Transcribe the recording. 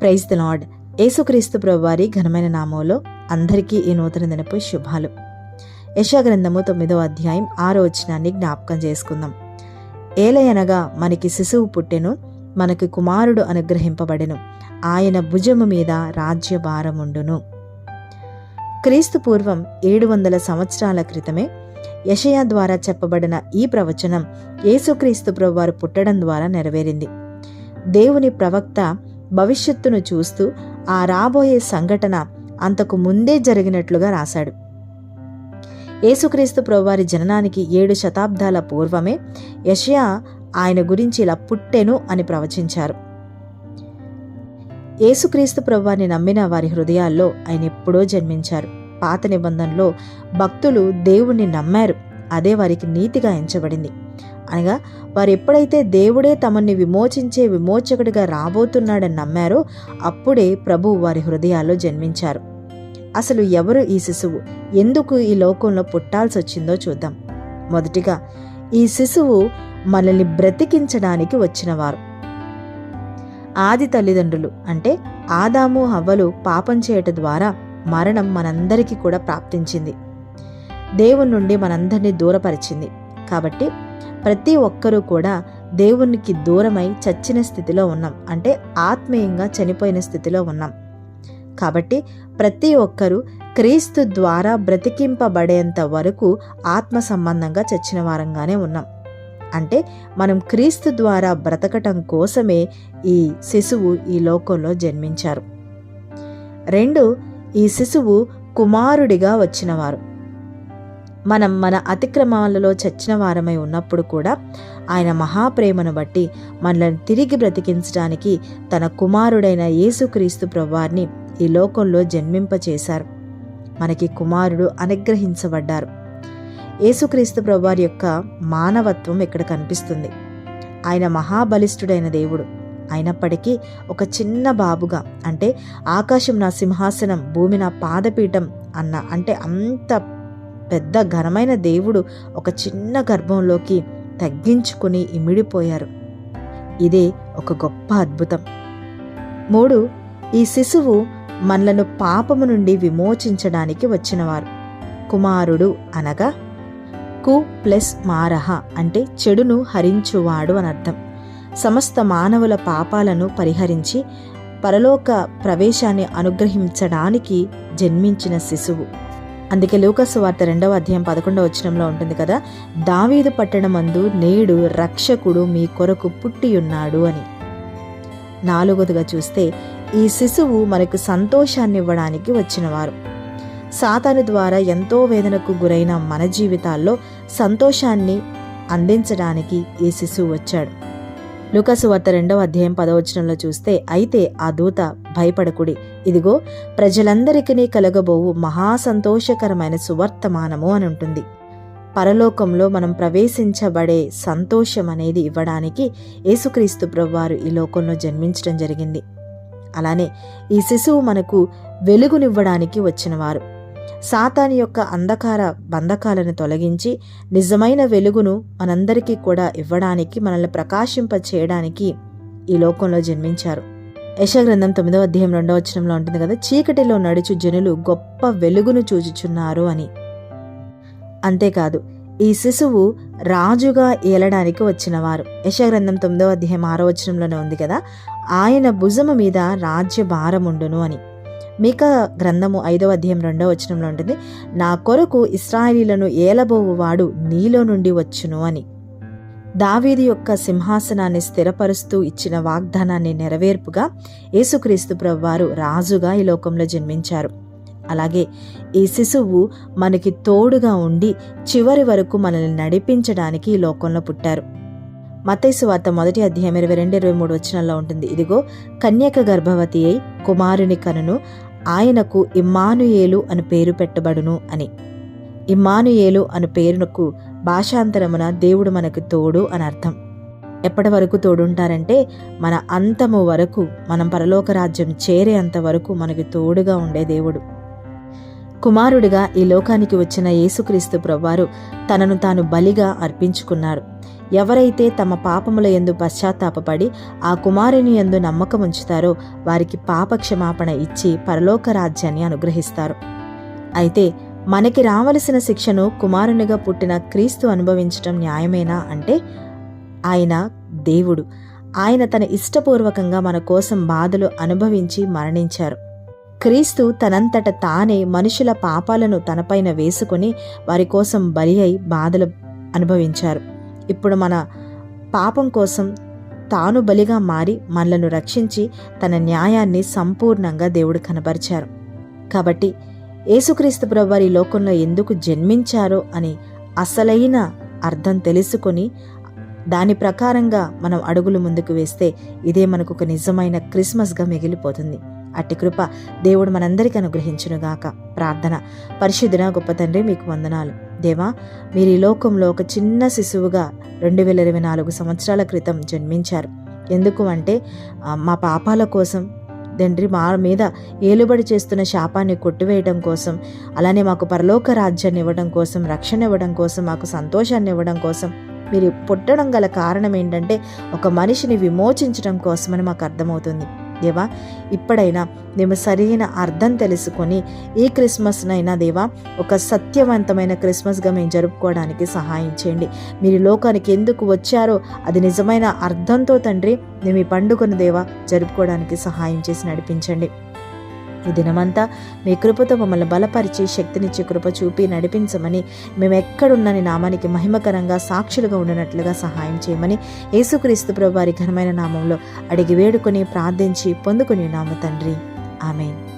Praise the lord. యేసుక్రీస్తు ప్రభువారి ఘనమైన నామంలో అందరికీ ఈ నూతన దినపు శుభాలు. యశాగ్రంథము తొమ్మిదో అధ్యాయం ఆరో వచనాన్ని జ్ఞాపకం చేసుకుందాం. ఏలయనగా మనకి శిశువు పుట్టెను మనకి కుమారుడు అనుగ్రహింపబడెను. ఆయన భుజము మీద రాజ్య భారముండును క్రీస్తు పూర్వం ఏడు వందల సంవత్సరాల క్రితమే యషయా ద్వారా చెప్పబడిన ఈ ప్రవచనం యేసుక్రీస్తు ప్రభువారు పుట్టడం ద్వారా నెరవేరింది. దేవుని ప్రవక్త భవిష్యత్తును చూస్తూ ఆ రాబోయే సంఘటన అంతకు ముందే జరిగినట్లుగా రాశాడు. యేసుక్రీస్తు ప్రభువారి జననానికి ఏడు శతాబ్దాల పూర్వమే యషయా ఆయన గురించి ఇలా పుట్టెను అని ప్రవచించారు. యేసుక్రీస్తు ప్రభువారిని నమ్మిన వారి హృదయాల్లో ఆయన ఎప్పుడో జన్మించారు. పాత నిబంధనలో భక్తులు దేవుణ్ణి నమ్మారు. అదే వారికి నీతిగా ఎంచబడింది. అనగా వారు ఎప్పుడైతే దేవుడే తమని విమోచించే విమోచకుడిగా రాబోతున్నాడని నమ్మారో అప్పుడే ప్రభు వారి హృదయాల్లో జన్మించారు. అసలు ఎవరు ఈ శిశువు? ఎందుకు ఈ లోకంలో పుట్టాల్సి వచ్చిందో చూద్దాం. మొదటిగా ఈ శిశువు మనల్ని బ్రతికించడానికి వచ్చినవారు. ఆది తల్లిదండ్రులు అంటే ఆదాము హవ్వలు పాపం చేయట ద్వారా మరణం మనందరికీ కూడా ప్రాప్తించింది. దేవుని నుండి మనందరినీ దూరపరిచింది. కాబట్టి ప్రతి ఒక్కరూ కూడా దేవునికి దూరమై చచ్చిన స్థితిలో ఉన్నాం. అంటే ఆత్మీయంగా చనిపోయిన స్థితిలో ఉన్నాం. కాబట్టి ప్రతి ఒక్కరూ క్రీస్తు ద్వారా బ్రతికింపబడేంత వరకు ఆత్మ సంబంధంగా చచ్చిన వారంగానే ఉన్నాం. అంటే మనం క్రీస్తు ద్వారా బ్రతకటం కోసమే ఈ శిశువు ఈ లోకంలో జన్మించారు. రెండు ఈ శిశువు కుమారుడిగా వచ్చినవారు. మనం మన అతిక్రమాలలో చచ్చిన వారమై ఉన్నప్పుడు కూడా ఆయన మహాప్రేమను బట్టి మనల్ని తిరిగి బ్రతికించడానికి తన కుమారుడైన యేసుక్రీస్తు ప్రభువారిని ఈ లోకంలో జన్మింపచేశారు. మనకి కుమారుడు అనుగ్రహించబడ్డారు. యేసుక్రీస్తు ప్రభువారి యొక్క మానవత్వం ఇక్కడ కనిపిస్తుంది. ఆయన మహాబలిష్ఠుడైన దేవుడు. అయినప్పటికీ ఒక చిన్న బాబుగా అంటే ఆకాశం నా సింహాసనం భూమి నా పాదపీఠం అన్న అంటే అంత పెద్ద ఘనమైన దేవుడు ఒక చిన్న గర్భంలోకి తగ్గించుకుని ఇమిడిపోయారు. ఇదే ఒక గొప్ప అద్భుతం. మూడు ఈ శిశువు మనలను పాపము నుండి విమోచించడానికి వచ్చినవారు. కుమారుడు అనగా కు ప్లస్ మారహ అంటే చెడును హరించువాడు అని అర్థం. సమస్త మానవుల పాపాలను పరిహరించి పరలోక ప్రవేశాన్ని అనుగ్రహించడానికి జన్మించిన శిశువు. అందుకే లూకసు వార్త రెండవ అధ్యాయం పదకొండవ వచనంలో ఉంటుంది కదా దావీదు పట్టణమందు నేడు రక్షకుడు మీ కొరకు పుట్టియున్నాడు అని. నాలుగోదిగా చూస్తే ఈ శిశువు మనకు సంతోషాన్ని ఇవ్వడానికి వచ్చినవారు. సాతాను ద్వారా ఎంతో వేదనకు గురైన మన జీవితాల్లో సంతోషాన్ని అందించడానికి ఈ శిశువు వచ్చాడు. లుకసు వార్త రెండవ అధ్యాయం పదవచనంలో చూస్తే అయితే ఆ దూత భయపడకుడి. ఇదిగో ప్రజలందరికీ కలగబోవు మహా సంతోషకరమైన సువర్తమానము అని ఉంటుంది. పరలోకంలో మనం ప్రవేశించబడే సంతోషం అనేది ఇవ్వడానికి యేసుక్రీస్తు ప్రభువారు ఈ లోకంలో జన్మించడం జరిగింది. అలానే ఈ శిశువు మనకు వెలుగునివ్వడానికి వచ్చినవారు. సాతాని యొక్క అంధకార బంధకాలను తొలగించి నిజమైన వెలుగును మనందరికీ కూడా ఇవ్వడానికి మనల్ని ప్రకాశింప చేయడానికి ఈ లోకంలో జన్మించారు. యశగ్రంథం తొమ్మిదవ అధ్యాయం రెండవ వచనంలో ఉంటుంది కదా చీకటిలో నడుచు జనులు గొప్ప వెలుగును చూచుచున్నారు అని. అంతేకాదు ఈ శిశువు రాజుగా ఏలడానికి వచ్చినవారు. యశగ్రంథం తొమ్మిదవ అధ్యాయం ఆరో వచనంలోనే ఉంది కదా ఆయన భుజము మీద రాజ్య భారముండును అని. మీక గ్రంథము ఐదవ అధ్యాయం రెండవ వచనంలో ఉంటుంది నా కొరకు ఇస్రాయిలీలను ఏలబోవువాడు నీలో నుండి వచ్చును అని. దావీది యొక్క సింహాసనాన్ని స్థిరపరుస్తూ ఇచ్చిన వాగ్దానాన్ని నెరవేర్పుగా యేసుక్రీస్తు ప్రభువారు రాజుగా ఈ లోకంలో జన్మించారు. అలాగే ఈ శిశువు మనకి తోడుగా ఉండి చివరి వరకు మనల్ని నడిపించడానికి ఈ లోకంలో పుట్టారు. మతైసు వార్త మొదటి అధ్యాయం ఇరవై రెండు ఇరవై మూడు వచనంలో ఉంటుంది ఇదిగో కన్యక గర్భవతి అయి కుమారుని కనును ఆయనకు ఇమ్మానుయేలు అని పేరు పెట్టబడును అని. ఇమ్మానుయేలు అను పేరునకు భాషాంతరమున దేవుడు మనకు తోడు అని అర్థం. ఎప్పటి వరకు తోడుంటారంటే మన అంతము వరకు మనం పరలోక రాజ్యం చేరేంత వరకు మనకి తోడుగా ఉండే దేవుడు. కుమారుడిగా ఈ లోకానికి వచ్చిన యేసుక్రీస్తు ప్రవ్వారు తనను తాను బలిగా అర్పించుకున్నారు. ఎవరైతే తమ పాపముల ఎందు పశ్చాత్తాపపడి ఆ కుమారుని ఎందు నమ్మకం ఉంచుతారో వారికి పాప క్షమాపణ ఇచ్చి పరలోక రాజ్యాన్ని అనుగ్రహిస్తారు. అయితే మనకి రావలసిన శిక్షను కుమారునిగా పుట్టిన క్రీస్తు అనుభవించటం న్యాయమేనా అంటే ఆయన దేవుడు. ఆయన తన ఇష్టపూర్వకంగా మన కోసం బాధలు అనుభవించి మరణించారు. క్రీస్తు తనంతట తానే మనుషుల పాపాలను తనపైన వేసుకొని వారి కోసం బలి అయి బాధలు అనుభవించారు. ఇప్పుడు మన పాపం కోసం తాను బలిగా మారి మనలను రక్షించి తన న్యాయాన్ని సంపూర్ణంగా దేవుడు కనబరిచారు. కాబట్టి యేసుక్రీస్తు ప్రభువారి లోకంలో ఎందుకు జన్మించారో అని అసలైన అర్థం తెలుసుకొని దాని ప్రకారంగా మనం అడుగులు ముందుకు వేస్తే ఇదే మనకు ఒక నిజమైన క్రిస్మస్గా మిగిలిపోతుంది. అట్టి కృప దేవుడు మనందరికీ అనుగ్రహించునుగాక. ప్రార్థన. పరిశుద్ధన గొప్ప తండ్రి మీకు వందనాలు. దేవా మీరు ఈ లోకంలో ఒక చిన్న శిశువుగా రెండు వేల ఇరవై నాలుగు సంవత్సరాల క్రితం జన్మించారు. ఎందుకు అంటే మా పాపాల కోసం తండ్రి మా మీద ఏలుబడి చేస్తున్న శాపాన్ని కొట్టివేయడం కోసం అలానే మాకు పరలోక రాజ్యాన్ని ఇవ్వడం కోసం రక్షణ ఇవ్వడం కోసం మాకు సంతోషాన్ని ఇవ్వడం కోసం మీరు పుట్టడం గల కారణం ఏంటంటే ఒక మనిషిని విమోచించడం కోసమని మాకు అర్థమవుతుంది. దేవా ఇప్పుడైనా మేము సరైన అర్థం తెలుసుకొని ఈ క్రిస్మస్నైనా దేవా ఒక సత్యవంతమైన క్రిస్మస్గా మేము జరుపుకోవడానికి సహాయం చేయండి. మీరు లోకానికి ఎందుకు వచ్చారో అది నిజమైన అర్థంతో తండ్రి మేము ఈ పండుగను దేవా జరుపుకోవడానికి సహాయం చేసి నడిపించండి. ఈ దినమంతా మీ కృపతో మమ్మల్ని బలపరిచి శక్తినిచ్చి కృప చూపి నడిపించమని మేము ఎక్కడున్నని నామానికి మహిమకరంగా సాక్షులుగా ఉండనట్లుగా సహాయం చేయమని యేసుక్రీస్తు ప్రభు వారి ఘనమైన నామంలో అడిగి వేడుకొని ప్రార్థించి పొందుకుని నామ తండ్రి. ఆమెన్.